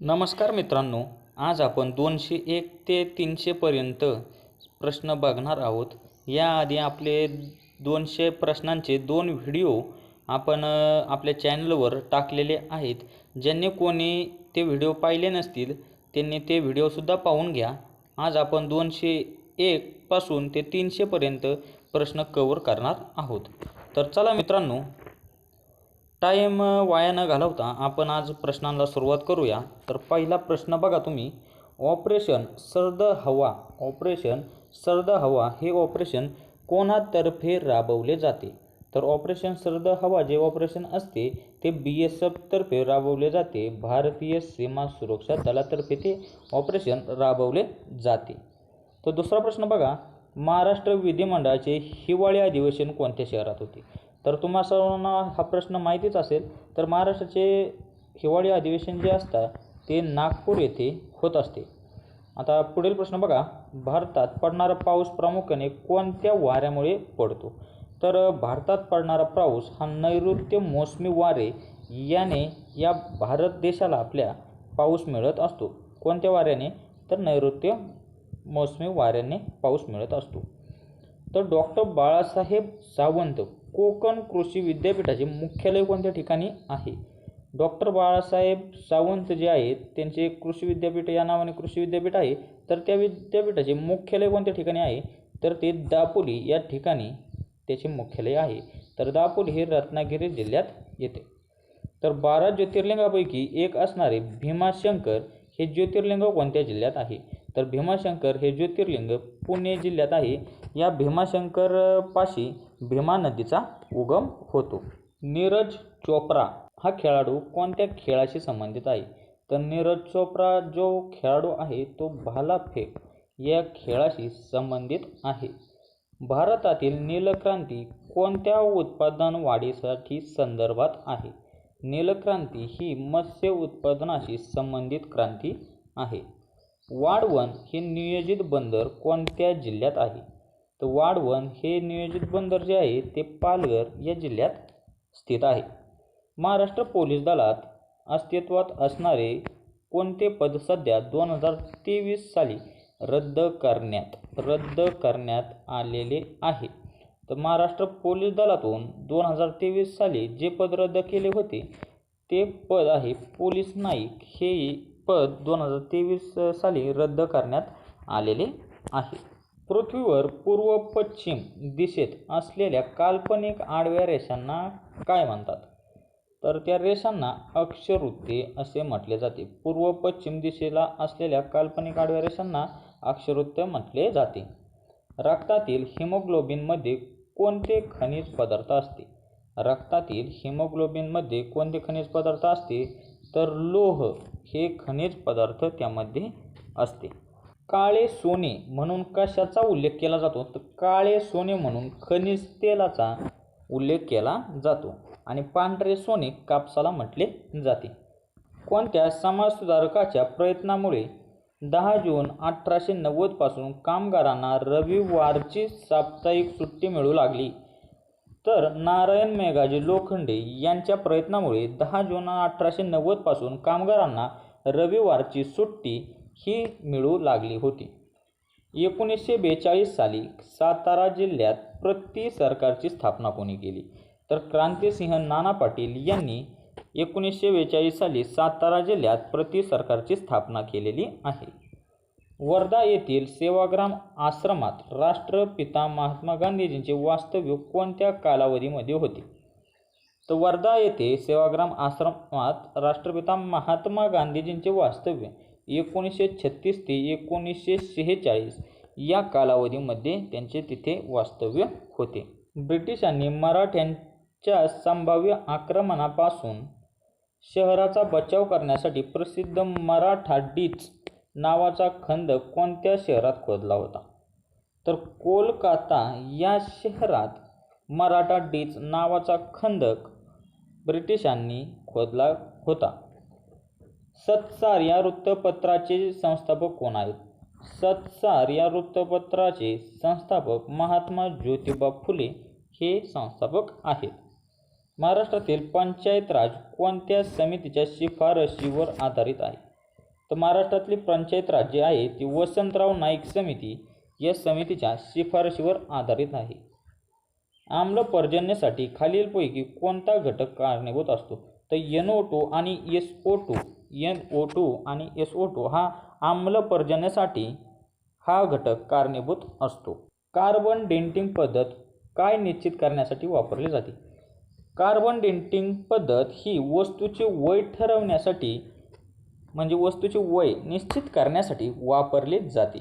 नमस्कार मित्रांनो आज आपण दोनशे एक ते तीनशेपर्यंत प्रश्न बघणार आहोत. याआधी आपले दोनशे प्रश्नांचे दोन व्हिडिओ आपण आपल्या चॅनलवर टाकलेले आहेत. ज्यांनी कोणी ते व्हिडिओ पाहिले नसतील त्यांनी ते व्हिडिओसुद्धा पाहून घ्या. आज आपण दोनशे एकपासून ते तीनशेपर्यंत प्रश्न कवर करणार आहोत. तर चला मित्रांनो टाईम वाया न घालवता आपण आज प्रश्नांना सुरुवात करूया. तर पहिला प्रश्न बघा तुम्ही. ऑपरेशन सर्द हवा. ऑपरेशन सर्द हवा हे ऑपरेशन कोणातर्फे राबवले जाते? तर ऑपरेशन सर्द हवा जे ऑपरेशन असते ते बी एस एफतर्फे राबवले जाते. भारतीय सीमा सुरक्षा दलातर्फे ते ऑपरेशन राबवले जाते. तर दुसरा प्रश्न बघा. महाराष्ट्र विधिमंडळाचे हिवाळी अधिवेशन कोणत्या शहरात होते? तर तुम्हा सर्वांना हा प्रश्न माहितीच असेल तर महाराष्ट्राचे हिवाळी अधिवेशन जे असतात ते नागपूर येथे होत असते. आता पुढील प्रश्न बघा. भारतात पडणारा पाऊस प्रामुख्याने कोणत्या वाऱ्यामुळे पडतो? तर भारतात पडणारा पाऊस हा नैऋत्य मोसमी वारे याने या भारत देशाला आपल्या पाऊस मिळत असतो. कोणत्या वाऱ्याने? तर नैऋत्य मोसमी वाऱ्याने पाऊस मिळत असतो. तर डॉक्टर बाळासाहेब सावंत कोकण कृषी विद्यापीठाचे मुख्यालय कोणत्या ठिकाणी आहे? डॉक्टर बाळासाहेब सावंत जे आहेत त्यांचे कृषी विद्यापीठ या नावाने कृषी विद्यापीठ आहे. तर त्या विद्यापीठाचे मुख्यालय कोणत्या ठिकाणी आहे? तर ते दापोली या ठिकाणी त्याचे मुख्यालय आहे. तर दापोली हे रत्नागिरी जिल्ह्यात येते. तर बारा ज्योतिर्लिंगापैकी एक असणारे भीमाशंकर हे ज्योतिर्लिंग कोणत्या जिल्ह्यात आहे? तर भीमाशंकर हे ज्योतिर्लिंग पुणे जिल्ह्यात आहे. या भीमाशंकरपाशी भीमा नदीचा उगम होतो. नीरज चोप्रा हा खेळाडू कोणत्या खेळाशी संबंधित आहे? तर नीरज चोप्रा जो खेळाडू आहे तो भालाफेक या खेळाशी संबंधित आहे. भारतातील नीलक्रांती कोणत्या उत्पादन वाढीसाठी संदर्भात आहे? नीलक्रांती ही मत्स्य उत्पादनाशी संबंधित क्रांती आहे. वाढवण हे नियोजित बंदर कोणत्या जिल्ह्यात आहे? तर वाढवण हे नियोजित बंदर जे आहे ते पालघर या जिल्ह्यात स्थित आहे. महाराष्ट्र पोलीस दलात अस्तित्वात असणारे कोणते पद सध्या दोन हजार तेवीस साली रद्द करण्यात रद्द करण्यात आलेले आहे? तर महाराष्ट्र पोलीस दलातून दोन हजार तेवीस साली जे पद रद्द केले होते ते पद आहे पोलीस नाईक. हे पद दोन हजार तेवीस साली रद्द करण्यात आलेले आहे. पृथ्वीवर पूर्व पश्चिम दिशेत असलेल्या काल्पनिक आडव्या रेषांना काय म्हणतात? तर त्या रेषांना अक्षवृत्ते असे म्हटले जाते. पूर्व पश्चिम दिशेला असलेल्या काल्पनिक आडव्या रेषांना अक्षवृत्त म्हटले जाते. रक्तातील हिमोग्लोबिनमध्ये कोणते खनिज पदार्थ असते? रक्तातील हिमोग्लोबिनमध्ये कोणते खनिज पदार्थ असते? तर लोह हे खनिज पदार्थ त्यामध्ये असते. काळे सोने म्हणून कशाचा उल्लेख केला जातो? तर काळे सोने म्हणून खनिज तेलाचा उल्लेख केला जातो आणि पांढरे सोने कापसाला म्हटले जाते. कोणत्या समाजसुधारकाच्या प्रयत्नामुळे दहा जून अठराशे नव्वदपासून कामगारांना रविवारची साप्ताहिक सुट्टी मिळू लागली? तर नारायण मेघाजी लोखंडे यांच्या प्रयत्नामुळे दहा जून अठराशे नव्वदपासून कामगारांना रविवारची सुट्टी ही मिळू लागली होती. एकोणीसशे बेचाळीस साली सातारा जिल्ह्यात प्रति सरकारची स्थापना कोणी केली? तर क्रांतिसिंह नाना पाटील यांनी एकोणीसशे बेचाळीस साली सातारा जिल्ह्यात प्रति सरकारची स्थापना केलेली आहे. वर्धा येथील सेवाग्राम आश्रमात राष्ट्रपिता महात्मा गांधीजींचे वास्तव्य कोणत्या कालावधीमध्ये होते? तर वर्धा येथे सेवाग्राम आश्रमात राष्ट्रपिता महात्मा गांधीजींचे वास्तव्य एकोणीसशे छत्तीस ते एकोणीसशे शेहेचाळीस या कालावधीमध्ये त्यांचे तिथे वास्तव्य होते. ब्रिटिशांनी मराठ्यांच्या संभाव्य आक्रमणापासून शहराचा बचाव करण्यासाठी प्रसिद्ध मराठा डीच नावाचा खंद कोणत्या शहरात खोदला होता? तर कोलकाता या शहरात मराठा डीच नावाचा खंदक ब्रिटिशांनी खोदला होता. सत्सार या वृत्तपत्राचे संस्थापक कोण आहेत? सत्सार या वृत्तपत्राचे संस्थापक महात्मा ज्योतिबा फुले हे संस्थापक आहेत. महाराष्ट्रातील पंचायत राज कोणत्या समितीच्या शिफारशीवर आधारित आहे? तर महाराष्ट्रातली पंचायत राज्य आहे ती वसंतराव नाईक समिती या समितीच्या शिफारशीवर आधारित आहे. आम्ल पर्जन्यासाठी खालीलपैकी कोणता घटक कारणीभूत असतो? तर एन ओ टू आणि S O two N O two आणि एस ओ टू हा आम्ल पर्जन्यासाठी हा घटक कारणीभूत असतो. कार्बन डेंटिंग पद्धत काय निश्चित करण्यासाठी वापरली जाते? कार्बन डेंटिंग पद्धत ही वस्तूचे वय ठरवण्यासाठी म्हणजे वस्तूचे वय निश्चित करण्यासाठी वापरली जाते.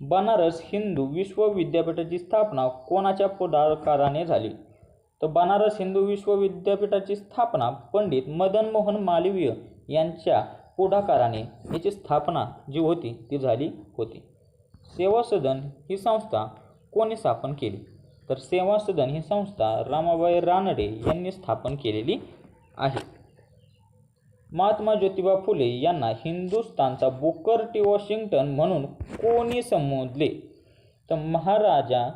बनारस हिंदू विश्वविद्यापीठाची स्थापना कोणाच्या पुढाकाराने झाली? तर बनारस हिंदू विश्वविद्यापीठाची स्थापना पंडित मदन मोहन मालवीय यांच्या पुढाकाराने याची स्थापना जी होती ती झाली होती. सेवा सदन ही संस्था कोणी स्थापन केली? तर सेवा सदन ही संस्था रामाबाई रानडे यांनी स्थापन केलेली आहे. महात्मा ज्योतिबा फुले यांना हिंदुस्थानचा बुकर टी वॉशिंग्टन म्हणून कोणी संबोधले? तर महाराजा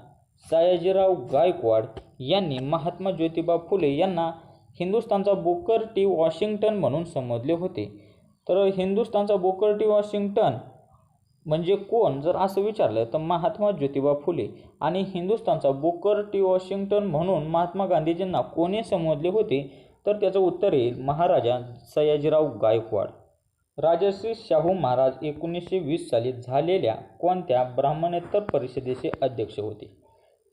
सयाजीराव गायकवाड यांनी महात्मा ज्योतिबा फुले यांना हिंदुस्थानचा बुकर टी वॉशिंग्टन म्हणून संबोधले होते. तर हिंदुस्थानचा बुकर टी वॉशिंग्टन म्हणजे कोण? जर असं विचारलं तर महात्मा ज्योतिबा फुले आणि हिंदुस्थानचा बुकर टी वॉशिंग्टन म्हणून महात्मा गांधीजींना कोणी संबोधले होते? तर त्याचं उत्तर येईल महाराजा सयाजीराव गायकवाड. राजश्री शाहू महाराज एकोणीसशे वीस साली झालेल्या कोणत्या ब्राह्मणेतर परिषदेचे अध्यक्ष होते?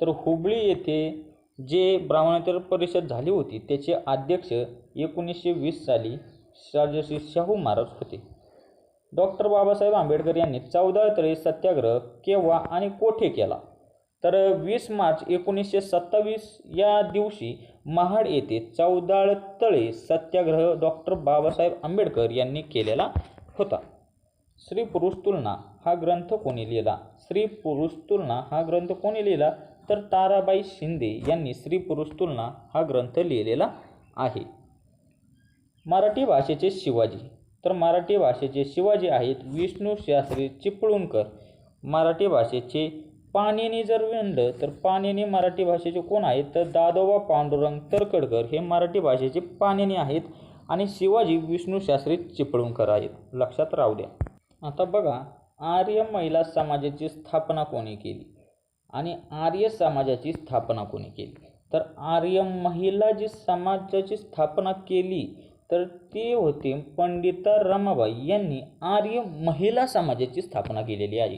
तर हुबळी येथे जे ब्राह्मणेतर परिषद झाली होती त्याचे अध्यक्ष एकोणीसशे वीस साली राजर्षी शाहू महाराज होते. डॉक्टर बाबासाहेब आंबेडकर यांनी चौदा तळे सत्याग्रह केव्हा आणि कोठे केला? तर वीस मार्च एकोणीसशे सत्तावीस या दिवशी महाड येथे चौदाळ तळे सत्याग्रह डॉक्टर बाबासाहेब आंबेडकर यांनी केलेला होता. श्री पुरुष तुलना हा ग्रंथ कोणी लिहिला? श्री पुरुष तुलना हा ग्रंथ कोणी लिहिला? तर ताराबाई शिंदे यांनी श्री पुरुष तुलना हा ग्रंथ लिहिलेला आहे. मराठी भाषेचे शिवाजी. तर मराठी भाषेचे शिवाजी आहेत विष्णू शास्त्री चिपळूणकर. मराठी भाषेचे पाणिनी जर म्हणलं तर पाणिनी मराठी भाषेचे कोण आहेत? तर दादोबा पांडुरंग तरकडकर हे मराठी भाषेचे पाणिनी आहेत आणि शिवाजी विष्णू शास्त्री चिपळूणकर आहेत. लक्षात राहू द्या. आता बघा आर्य महिला समाजाची स्थापना कोणी केली? आणि आर्य समाजाची स्थापना कोणी केली? तर आर्य महिला जी समाजाची स्थापना केली तर ते होते पंडिता रमाबाई यांनी आर्य महिला समाजाची स्थापना केलेली आहे.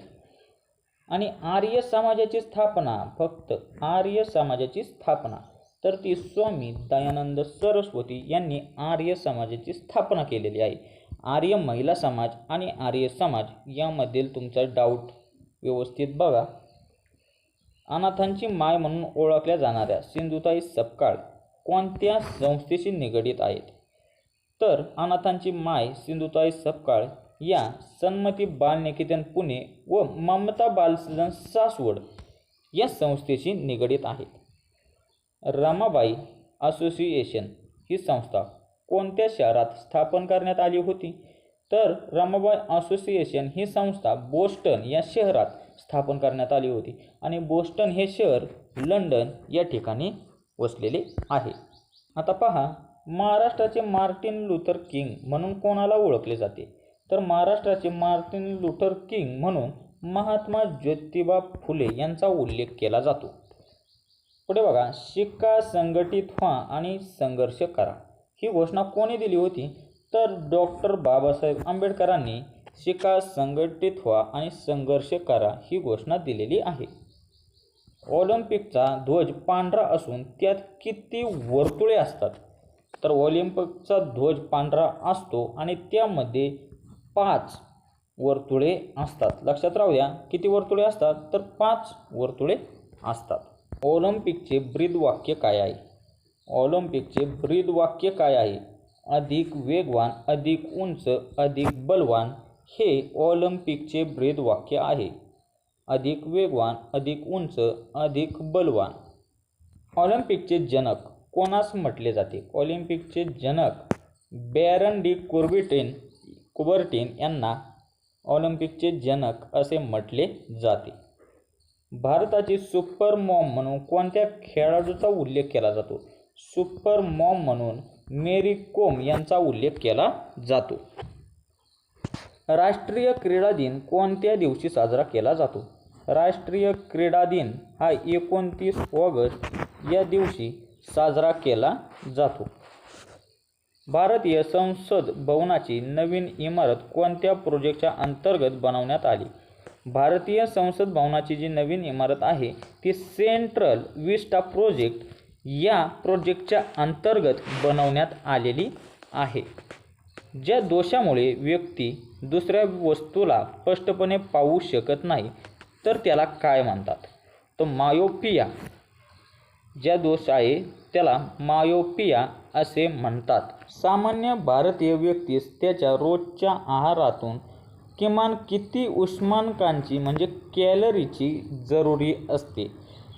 आणि आर्य समाजाची स्थापना फक्त आर्य समाजाची स्थापना तर ती स्वामी दयानंद सरस्वती यांनी आर्य समाजाची स्थापना केलेली आहे. आर्य महिला समाज आणि आर्य समाज यामधील तुमचा डाऊट व्यवस्थित बघा. अनाथांची माय म्हणून ओळखल्या जाणाऱ्या सिंधुताई सपकाळ कोणत्या संस्थेशी निगडीत आहेत? तर अनाथांची माय सिंधुताई सपकाळ या सन्मती बाल निकेतन पुणे व ममता बालसदन सासवड या संस्थेशी निगडीत आहेत. रमाबाई असोसिएशन ही संस्था कोणत्या शहरात स्थापन करण्यात आली होती? तर रमाबाई असोसिएशन ही संस्था बोस्टन या शहरात स्थापन करण्यात आली होती. आणि बोस्टन हे शहर लंडन या ठिकाणी वसलेले आहे. आता पहा महाराष्ट्राचे मार्टिन लुथर किंग म्हणून कोणाला ओळखले जाते? तर महाराष्ट्राचे मार्टिन लुथर किंग म्हणून महात्मा ज्योतिबा फुले यांचा उल्लेख केला जातो. पुढे बघा शिक्का संघटित व्हा आणि संघर्ष करा. ही घोषणा कोणी दिली होती? तर डॉक्टर बाबासाहेब आंबेडकरांनी शिका संघटित व्हा आणि संघर्ष करा ही घोषणा दिलेली आहे. ऑलिम्पिकचा ध्वज पांढरा असून त्यात किती वर्तुळे असतात? तर ऑलिम्पिकचा ध्वज पांढरा असतो आणि त्यामध्ये पाच वर्तुळे असतात. लक्षात राहू द्या किती वर्तुळे असतात? तर पाच वर्तुळे असतात. ऑलिम्पिकचे ब्रीद वाक्य काय आहे? ऑलिम्पिकचे ब्रीद वाक्य काय आहे? अधिक वेगवान अधिक उंच अधिक बलवान हे ऑलिम्पिकचे ब्रीद वाक्य आहे. अधिक वेगवान अधिक उंच अधिक बलवान. ऑलिम्पिकचे जनक कोणास म्हटले जाते? ऑलिम्पिकचे जनक बॅरन डी कुर्बिटेन कुबर्टिन यांना ऑलिम्पिकचे जनक असे म्हटले जाते. भारताची सुपर मॉम म्हणून कोणत्या खेळाडूचा उल्लेख केला जातो? सुपर मॉम म्हणून मेरी कोम यांचा उल्लेख केला जातो. राष्ट्रीय क्रीडा दिन कोणत्या दिवशी साजरा केला जातो? राष्ट्रीय क्रीडा दिन हा एकोणतीस ऑगस्ट या दिवशी साजरा केला जातो. भारतीय संसद भवनाची नवीन इमारत कोणत्या प्रोजेक्टच्या अंतर्गत बनवण्यात आली? भारतीय संसद भवनाची जी नवीन इमारत आहे ती सेंट्रल विस्टा प्रोजेक्ट या प्रोजेक्टच्या अंतर्गत बनवण्यात आलेली आहे. ज्या दोषामुळे व्यक्ती दुसऱ्या वस्तूला स्पष्टपणे पाहू शकत नाही तर त्याला काय म्हणतात? तर मायोपिया. ज्या दोष आहे त्याला मायोपिया असे म्हणतात. सामान्य भारतीय व्यक्तीस त्याच्या रोजच्या आहारातून किमान किती उष्मांकांची म्हणजे कॅलरीची जरुरी असते?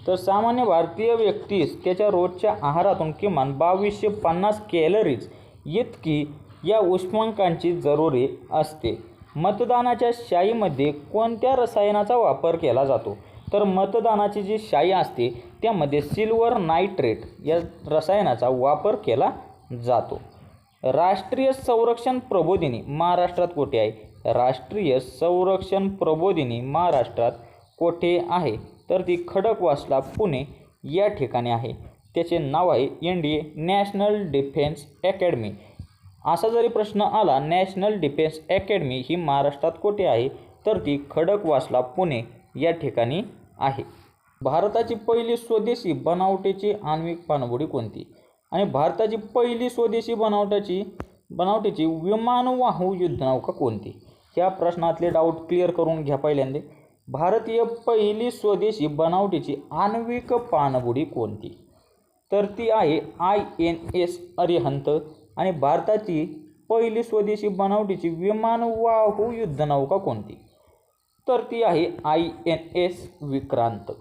तर सामान्य भारतीय व्यक्तीस त्याच्या रोजच्या आहारातून किमान बावीसशे पन्नास कॅलरीज इतकी या उष्मांकांची जरुरी असते. मतदानाच्या शाईमध्ये कोणत्या रसायनाचा वापर केला जातो? तर मतदानाची जी शाई असते त्यामध्ये सिल्वर नायट्रेट या रसायनाचा वापर केला जातो. राष्ट्रीय संरक्षण प्रबोधिनी महाराष्ट्रात कुठे आहे? राष्ट्रीय संरक्षण प्रबोधिनी महाराष्ट्रात कोठे आहे? तर ती खडकवासला पुणे या ठिकाणी आहे. त्याचे नाव आहे N D A national defence academy. असा जरी प्रश्न आला नॅशनल डिफेन्स अकॅडमी ही महाराष्ट्रात कोठे आहे? तर ती खडकवासला पुणे या ठिकाणी आहे. भारताची पहिली स्वदेशी बनावटीची आण्विक पाणबुडी कोणती? आणि भारताची पहिली स्वदेशी बनावटाची बनावटीची विमानवाहू युद्धनौका कोणती? या प्रश्नातले डाऊट क्लिअर करून घ्या पहिल्यांदा. भारतीय पहिली स्वदेशी बनावटीची आण्विक पाणबुडी कोणती? तर ती आहे आय एन एस अरिहंत आणि भारताची पहिली स्वदेशी बनावटीची विमानवाहू युद्धनौका कोणती? तर ती आहे आय एन एस विक्रांत.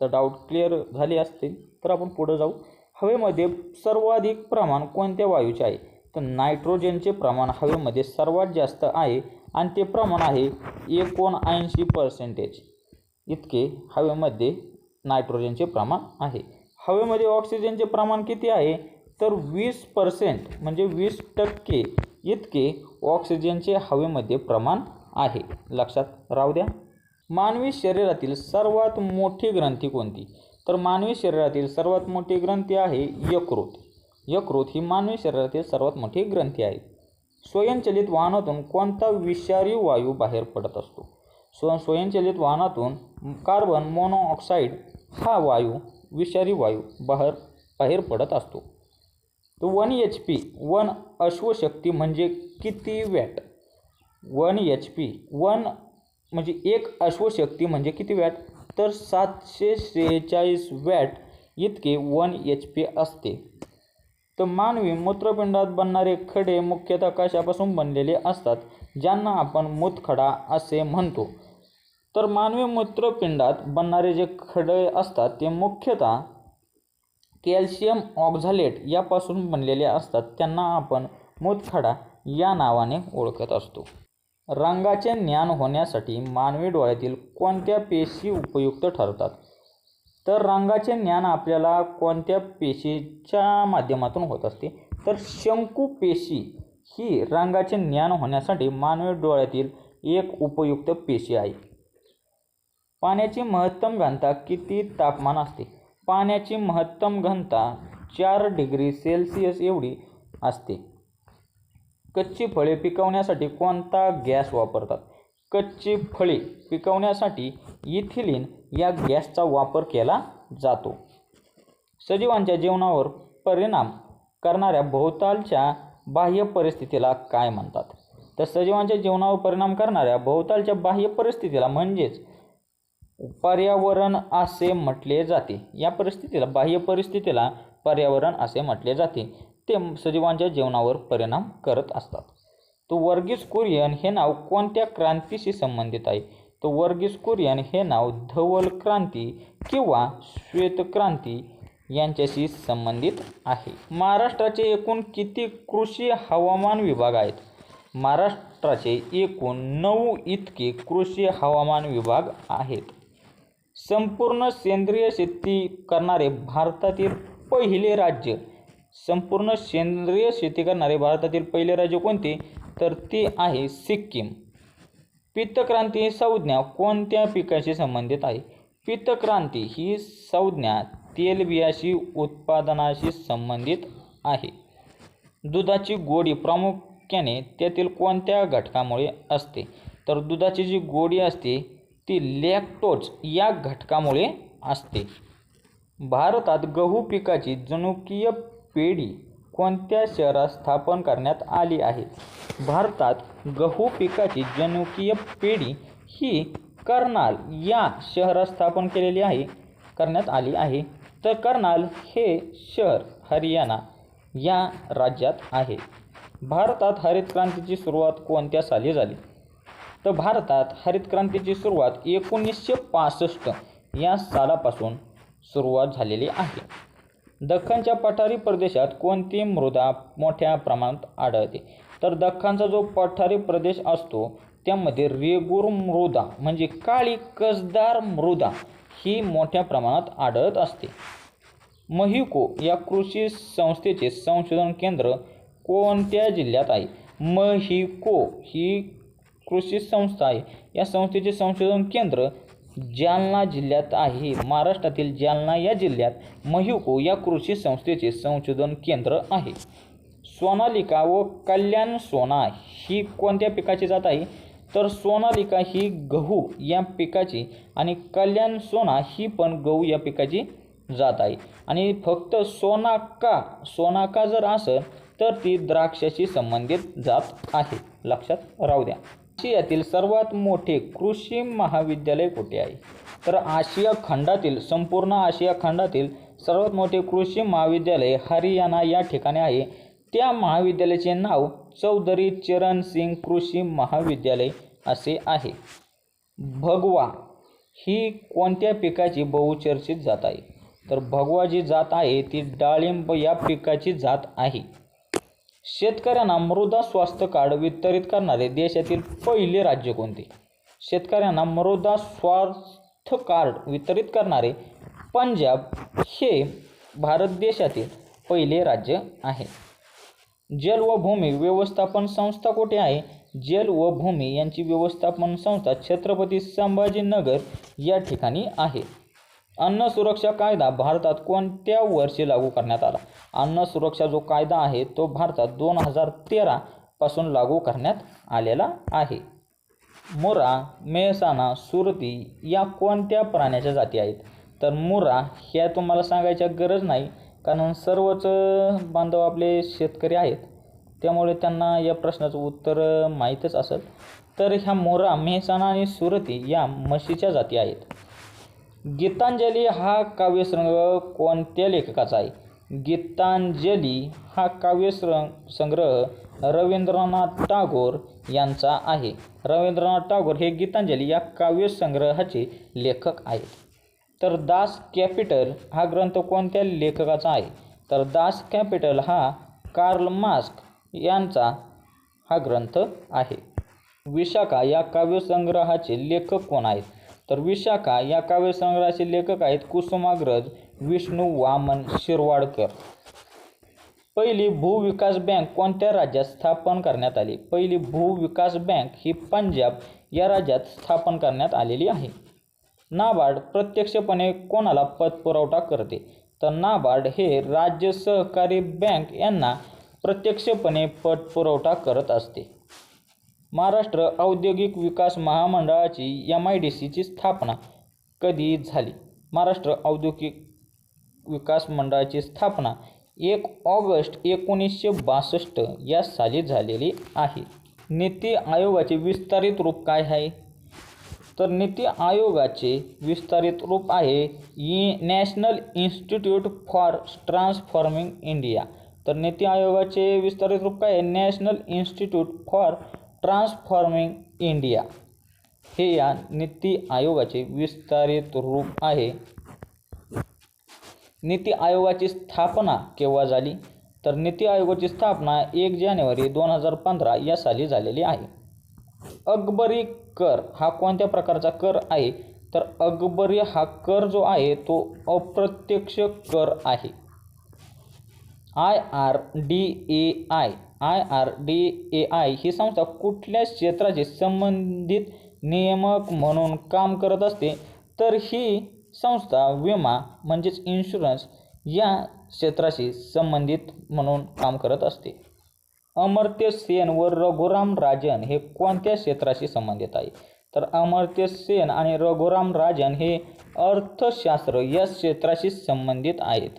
तर डाऊट क्लिअर झाले असतील तर आपण पुढं जाऊ. हवेमध्ये सर्वाधिक प्रमाण कोणत्या वायूचे आहे? तर नायट्रोजनचे प्रमाण हवेमध्ये सर्वात जास्त आहे आणि ते प्रमाण आहे एकोणऐंशी पर्सेंटेज इतके हवेमध्ये नायट्रोजनचे प्रमाण आहे. हवेमध्ये ऑक्सिजनचे प्रमाण किती आहे? तर वीस पर्सेंट म्हणजे वीस टक्के इतके ऑक्सिजनचे हवेमध्ये प्रमाण आहे. लक्षात राहू द्या. मानवी शरीरातील सर्वात मोठी ग्रंथी कोणती? तर मानवी शरीरातील सर्वात मोठी ग्रंथी आहे यकृत. यकृत ही मानवी शरीरातील सर्वात मोठी ग्रंथी आहे. स्वयंचलित वाहनातून कोणता विषारी वायू बाहेर पडत असतो? स्व स्वयंचलित वाहनातून कार्बन मोनोऑक्साईड हा वायू विषारी वायू बाहेर बाहेर पडत असतो. तर वन एच पी वन अश्वशक्ती म्हणजे किती watt? One H P one म्हणजे एक अश्वशक्ती म्हणजे किती वॅट? तर सातशे सेहेचाळीस वॅट इतके वन एच पी असते. तर मानवी मूत्रपिंडात बनणारे खडे मुख्यतः कशापासून बनलेले असतात? ज्यांना आपण मूतखडा असे म्हणतो. तर मानवी मूत्रपिंडात बनणारे जे खडे असतात ते मुख्यतः कॅल्शियम ऑक्झालेट यापासून बनलेले असतात. त्यांना आपण मूतखडा या नावाने ओळखत असतो. रंगाचे ज्ञान होण्यासाठी मानवी डोळ्यातील कोणत्या पेशी उपयुक्त ठरतात? तर रंगाचे ज्ञान आपल्याला कोणत्या पेशीच्या माध्यमातून होत असते? तर शंकू पेशी ही रंगाचे ज्ञान होण्यासाठी मानवी डोळ्यातील एक उपयुक्त पेशी आहे. पाण्याची महत्तम घनता किती तापमान असते? पाण्याची महत्तम घनता चार डिग्री सेल्सिअस एवढी असते. कच्ची फळे पिकवण्यासाठी कोणता गॅस वापरतात? कच्ची फळे पिकवण्यासाठी इथिलीन या गॅसचा वापर केला जातो. सजीवांच्या जीवनावर परिणाम करणाऱ्या भोवतालच्या बाह्य परिस्थितीला काय म्हणतात? तर सजीवांच्या जीवनावर परिणाम करणाऱ्या भोवतालच्या बाह्य परिस्थितीला म्हणजेच पर्यावरण असे म्हटले जाते. या परिस्थितीला बाह्य परिस्थितीला पर्यावरण असे म्हटले जाते. ते सजीवांच्या जीवनावर परिणाम करत असतात. तो वर्गीस कुरियन हे नाव कोणत्या क्रांतीशी संबंधित आहे? तो वर्गीस कुरियन हे नाव धवल क्रांती किंवा श्वेतक्रांती यांच्याशी संबंधित आहे. महाराष्ट्राचे एकूण किती कृषी हवामान विभाग आहेत? महाराष्ट्राचे एकूण नऊ इतके कृषी हवामान विभाग आहेत. संपूर्ण सेंद्रिय शेती करणारे भारतातील पहिले राज्य. संपूर्ण सेंद्रिय शेती करणारे भारतातील पहिले राज्य कोणते? तर ती आहे सिक्कीम. पित्तक्रांती ही संज्ञा कोणत्या पिकाशी संबंधित आहे? पित्तक्रांती ही संज्ञा तेलबियाशी उत्पादनाशी संबंधित आहे. दुधाची गोडी प्रामुख्याने त्यातील कोणत्या घटकामुळे असते? तर दुधाची जी गोडी असते ती लॅक्टोज या घटकामुळे असते. भारतात गहू पिकाची जनुकीय पेढी कोणत्या शहरात स्थापन करण्यात आली आहे? भारतात गहू पिकाची जनुकीय पेढी ही कर्नाल या शहरात स्थापन केलेली आहे करण्यात आली आहे. तर कर्नाल हे शहर हरियाणा या राज्यात आहे. भारतात हरित क्रांतीची सुरुवात कोणत्या साली झाली? तर भारतात हरित क्रांतीची सुरुवात एकोणीसशे पासष्ट या सालापासून सुरुवात झालेली आहे. दख्खनच्या पठारी प्रदेशात कोणती मृदा मोठ्या प्रमाणात आढळते? तर दख्खनचा जो पठारी प्रदेश असतो त्यामध्ये रेगूर मृदा म्हणजे काळी कसदार मृदा ही मोठ्या प्रमाणात आढळत असते. महिको या कृषी संस्थेचे संशोधन केंद्र कोणत्या जिल्ह्यात आहे? महिको ही कृषी संस्था आहे. या संस्थेचे संशोधन केंद्र जालना जिल्ह्यात आहे. महाराष्ट्रातील जालना या जिल्ह्यात महिको या कृषी संस्थेचे संशोधन केंद्र आहे. सोनालिका व कल्याण सोना ही कोणत्या पिकाची जात आहे? तर सोनालिका ही गहू या पिकाची आणि कल्याण सोना ही पण गहू या पिकाची जात आहे. आणि फक्त सोनाका सोनाका जर असेल तर ती द्राक्षाशी संबंधित जात आहे. लक्षात राहू द्या. आशियातील सर्वात मोठे कृषी महाविद्यालय कुठे आहे? तर आशिया खंडातील संपूर्ण आशिया खंडातील सर्वात मोठे कृषी महाविद्यालय हरियाणा या ठिकाणी आहे. त्या महाविद्यालयाचे नाव चौधरी चरण सिंग कृषी महाविद्यालय असे आहे. भगवा ही कोणत्या पिकाची बहुचर्चित जात आहे? तर भगवा जी जात आहे ती डाळिंब या पिकाची जात आहे. शेतकऱ्यांना मृदा स्वास्थ्य कार्ड वितरित करणारे देशातील पहिले राज्य कोणते? शेतकऱ्यांना मृदा स्वास्थ्य कार्ड वितरित करणारे पंजाब हे भारत देशातील पहिले राज्य आहे. जल व भूमी व्यवस्थापन संस्था कुठे आहे? जल व भूमी यांची व्यवस्थापन संस्था छत्रपती संभाजीनगर या ठिकाणी आहे. अन्न सुरक्षा कायदा भारतात कोणत्या वर्षी लागू करण्यात आला? अन्न सुरक्षा जो कायदा आहे तो भारतात दोन हजार तेरापासून लागू करण्यात आलेला आहे. मुरा मेहसाणा सुरती या कोणत्या प्राण्याच्या जाती आहेत? तर मुरा ह्या तुम्हाला सांगायच्या गरज नाही कारण सर्वच बांधव आपले शेतकरी आहेत. त्यामुळे त्यांना या प्रश्नाचं उत्तर माहीतच असेल. तर ह्या मोरा मेहसाणा आणि सुरती या म्हशीच्या जाती आहेत. गीतांजली हा काव्यसंग्रह कोणत्या लेखकाचा आहे? गीतांजली हा काव्यसंग संग्रह रवींद्रनाथ टागोर यांचा आहे. रवींद्रनाथ टागोर हे गीतांजली या काव्यसंग्रहाचे लेखक आहेत. तर दास कॅपिटल हा ग्रंथ कोणत्या लेखकाचा आहे? तर दास कॅपिटल हा कार्ल मास्क यांचा हा ग्रंथ आहे. विशाखा या काव्यसंग्रहाचे लेखक कोण आहेत? तर विशाखा या काव्यसंग्रहाचे लेखक आहेत कुसुमाग्रज विष्णू वामन शिरवाडकर. पहिली भूविकास बँक कोणत्या राज्यात स्थापन करण्यात आली? पहिली भूविकास बँक ही पंजाब या राज्यात स्थापन करण्यात आलेली आहे. नाबार्ड प्रत्यक्षपणे कोणाला पतपुरवठा करते? तर नाबार्ड हे राज्य सहकारी बँक यांना प्रत्यक्षपणे पतपुरवठा करत असते. महाराष्ट्र औद्योगिक विकास महामंडळाची एम आय डी सीची स्थापना कधी झाली? महाराष्ट्र औद्योगिक विकास मंडळाची स्थापना एक ऑगस्ट एकोणीसशे बासष्ट या साली झालेली आहे. नीती आयोगाचे विस्तारित रूप काय आहे? तर नीती आयोगाचे विस्तारित रूप आहे E national institute for transforming India. तर नीती आयोगाचे विस्तारित रूप काय आहे? National institute for transforming India हे या नीती आयोगाचे विस्तारित रूप आहे. नीती आयोगाची स्थापना केव्हा झाली? तर नीती आयोगाची स्थापना एक जानेवारी दोन हजार पंधरा या साली झालेली आहे. अकबरी कर हा कोणत्या प्रकारचा कर आहे? तर अकबरी हा कर जो आहे तो अप्रत्यक्ष कर आहे. I R D A I I R D A I ही संस्था कुठल्या क्षेत्राशी संबंधित नियामक म्हणून काम करत असते तर ही संस्था विमा म्हणजेच इन्शुरन्स या क्षेत्राशी संबंधित म्हणून काम करत असते. अमर्त्य सेन व रघुराम राजन हे कोणत्या क्षेत्राशी संबंधित आहे? तर अमर्त्य सेन आणि रघुराम राजन हे अर्थशास्त्र या क्षेत्राशी संबंधित आहेत.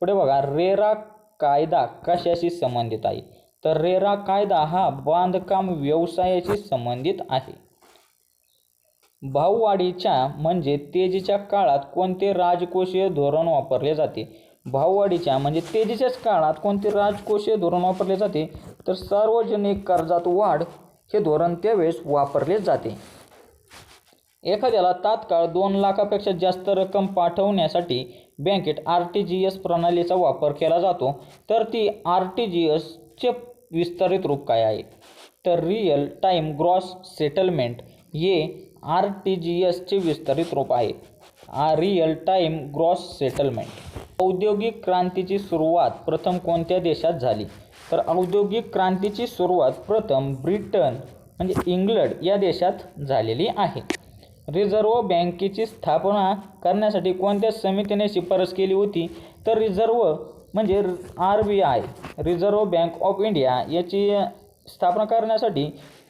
पुढे बघा रेरा कायदा कशाशी संबंधित आहे? तर रेरा कायदा हा बांधकाम व्यवसायाशी संबंधित आहे. भाववाढीच्या म्हणजे तेजीच्या काळात कोणते राजकोषीय धोरण वापरले जाते? भाववाढीच्या म्हणजे तेजीच्याच काळात कोणते राजकोषीय धोरण वापरले जाते? तर सार्वजनिक कर्जात वाढ हे धोरण त्यावेळेस वापरले जाते. एखाद्याला तात्काळ दोन लाखापेक्षा जास्त रक्कम पाठवण्यासाठी बँकेत आर टी जी एस प्रणालीचा वापर केला जातो तर ती आर टी जी एसचे विस्तारित रूप काय आहे? तर रिअल टाईम ग्रॉस सेटलमेंट हे आर टी जी एसचे विस्तारित रूप आहे. आ रिअल टाईम ग्रॉस सेटलमेंट. औद्योगिक क्रांतीची सुरुवात प्रथम कोणत्या देशात झाली? तर औद्योगिक क्रांतीची सुरुवात प्रथम ब्रिटन म्हणजे इंग्लंड या देशात झालेली आहे. रिझर्व्ह बँकेची स्थापना करण्यासाठी कोणत्या समितीने शिफारस केली होती? तर रिझर्व्ह म्हणजे R B I reserve bank of India याची स्थापना करण्यासाठी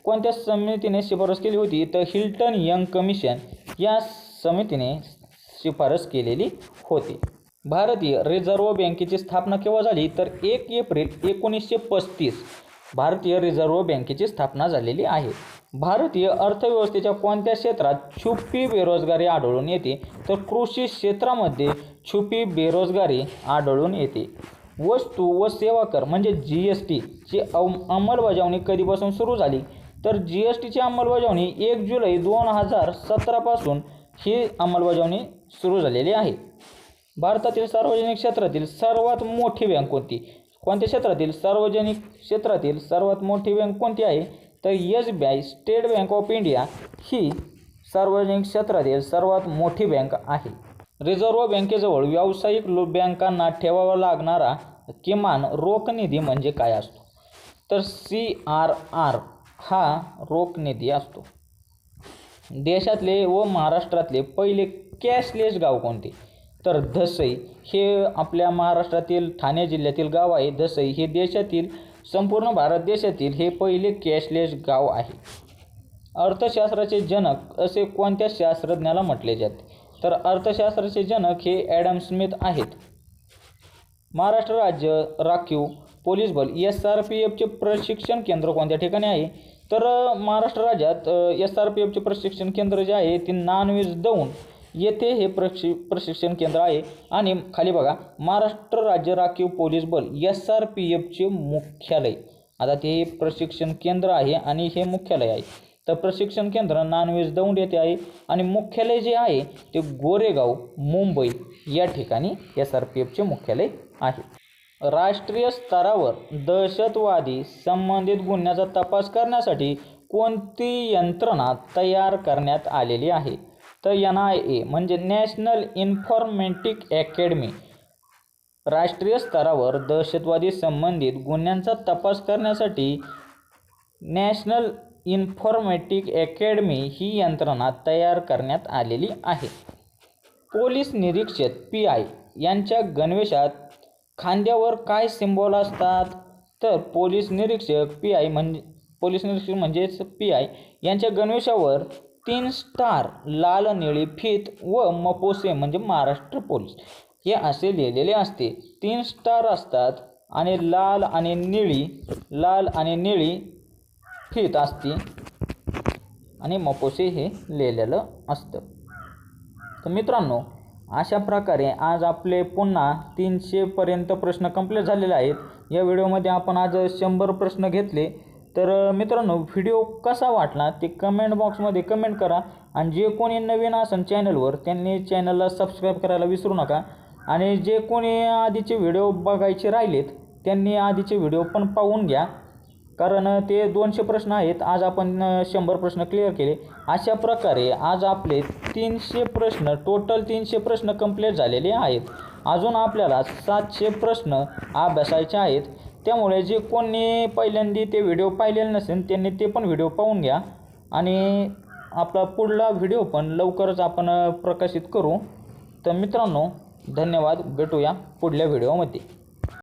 कोणत्या समितीने शिफारस केली होती? तर हिल्टन यंग कमिशन या समितीने शिफारस केलेली होती. भारतीय रिझर्व्ह बँकेची स्थापना केव्हा झाली? तर एक एप्रिल एकोणीसशे पस्तीस भारतीय रिझर्व्ह बँकेची स्थापना झालेली आहे. भारतीय अर्थव्यवस्थेच्या कोणत्या क्षेत्रात छुपी बेरोजगारी आढळून येते? तर कृषी क्षेत्रामध्ये छुपी बेरोजगारी आढळून येते. वस्तू व सेवा कर म्हणजे जी एस टीची अंमलबजावणी कधीपासून सुरू झाली? तर जी एस टीची अंमलबजावणी एक जुलै दोन हजार सतरापासून ही अंमलबजावणी सुरू झालेली आहे. भारतातील सार्वजनिक क्षेत्रातील सर्वात मोठी बँक कोणती? कोणत्या क्षेत्रातील? सार्वजनिक क्षेत्रातील सर्वात मोठी बँक कोणती आहे? तर S B I state bank of India ही सार्वजनिक क्षेत्रातील सर्वात मोठी बँक आहे. रिझर्व्ह बँकेजवळ व्यावसायिक लो बँकांना ठेवावा लागणारा किमान रोख निधी म्हणजे काय असतो? तर सी आर आर हा रोख निधी असतो. देशातले व महाराष्ट्रातले पहिले कॅशलेस गाव कोणते? तर धसई हे आपल्या महाराष्ट्रातील ठाणे जिल्ह्यातील गाव आहे. धसई हे देशातील संपूर्ण भारत देशातील हे पहिले कॅशलेस गाव आहे. अर्थशास्त्राचे जनक असे कोणत्या शास्त्रज्ञाला म्हटले जाते? तर अर्थशास्त्राचे जनक हे ॲडम स्मिथ आहेत. महाराष्ट्र राज्य राखीव पोलीस बल एस आर पी एफचे प्रशिक्षण केंद्र कोणत्या ठिकाणी आहे? तर महाराष्ट्र राज्यात एस आर पी एफचे प्रशिक्षण केंद्र जे आहे ते नानवेज दौंड येथे हे प्रशि प्रशिक्षण केंद्र आहे. आणि खाली बघा महाराष्ट्र राज्य राखीव पोलीस बल एस आर पी एफचे मुख्यालय. आता ते प्रशिक्षण केंद्र आहे आणि हे मुख्यालय आहे. तर प्रशिक्षण केंद्र नानवेज दौंड येथे आहे. आणि मुख्यालय जे आहे ते गोरेगाव मुंबई या ठिकाणी एस आर पी एफचे मुख्यालय आहे. राष्ट्रीय स्तरावर दहशतवादी संबंधित गुन्ह्याचा तपास करण्यासाठी कोणती यंत्रणा तयार करण्यात आलेली आहे? तर एन आय ए म्हणजे नॅशनल इन्फॉर्मेटिक अकॅडमी. राष्ट्रीय स्तरावर दहशतवादी संबंधित गुन्ह्यांचा तपास करण्यासाठी नॅशनल इन्फॉर्मेटिक अकॅडमी ही यंत्रणा तयार करण्यात आलेली आहे. पोलीस निरीक्षक पी आय यांच्या गणवेशात खांद्यावर काय सिम्बॉल असतात? तर पोलीस निरीक्षक पी आय म्हणजे पोलीस निरीक्षक म्हणजेच पी आय यांच्या गणवेशावर तीन स्टार लाल निळी फीत व मपोसे म्हणजे महाराष्ट्र पोलीस. हे असे लिहिलेले असते. तीन स्टार असतात आणि लाल आणि निळी लाल आणि निळी फीत असते आणि मपोसे हे लिहिलेलं असतं. तर मित्रांनो अशा प्रकारे आज आपले पुन्हा तीनशेपर्यंत प्रश्न कंप्लीट झालेले आहेत. या व्हिडिओमध्ये आपण आज शंभर प्रश्न घेतले. तर मित्रांनो व्हिडिओ कसा वाटला ते कमेंट बॉक्समध्ये कमेंट करा. आणि जे कोणी नवीन असेल चॅनलवर त्यांनी चॅनलला सबस्क्राईब करायला विसरू नका. आणि जे कोणी आधीचे व्हिडिओ बघायचे राहिलेत त्यांनी आधीचे व्हिडिओ पण पाहून घ्या. कारण ते दोनशे प्रश्न आहेत. आज आपण शंभर प्रश्न क्लिअर केले. अशा प्रकारे आज आपले तीनशे प्रश्न टोटल तीनशे प्रश्न कंप्लीट झालेले आहेत. अजून आपल्याला सातशे प्रश्न अभ्यासायचे आहेत. त्यामुळे जे कोणी पहिल्यांदा ते व्हिडिओ पाहिलेले नसेल त्यांनी ते पण व्हिडिओ पाहून घ्या. आणि आपला पुढला व्हिडिओ पण लवकरच आपण प्रकाशित करू. तर मित्रांनो धन्यवाद. भेटूया पुढल्या व्हिडिओमध्ये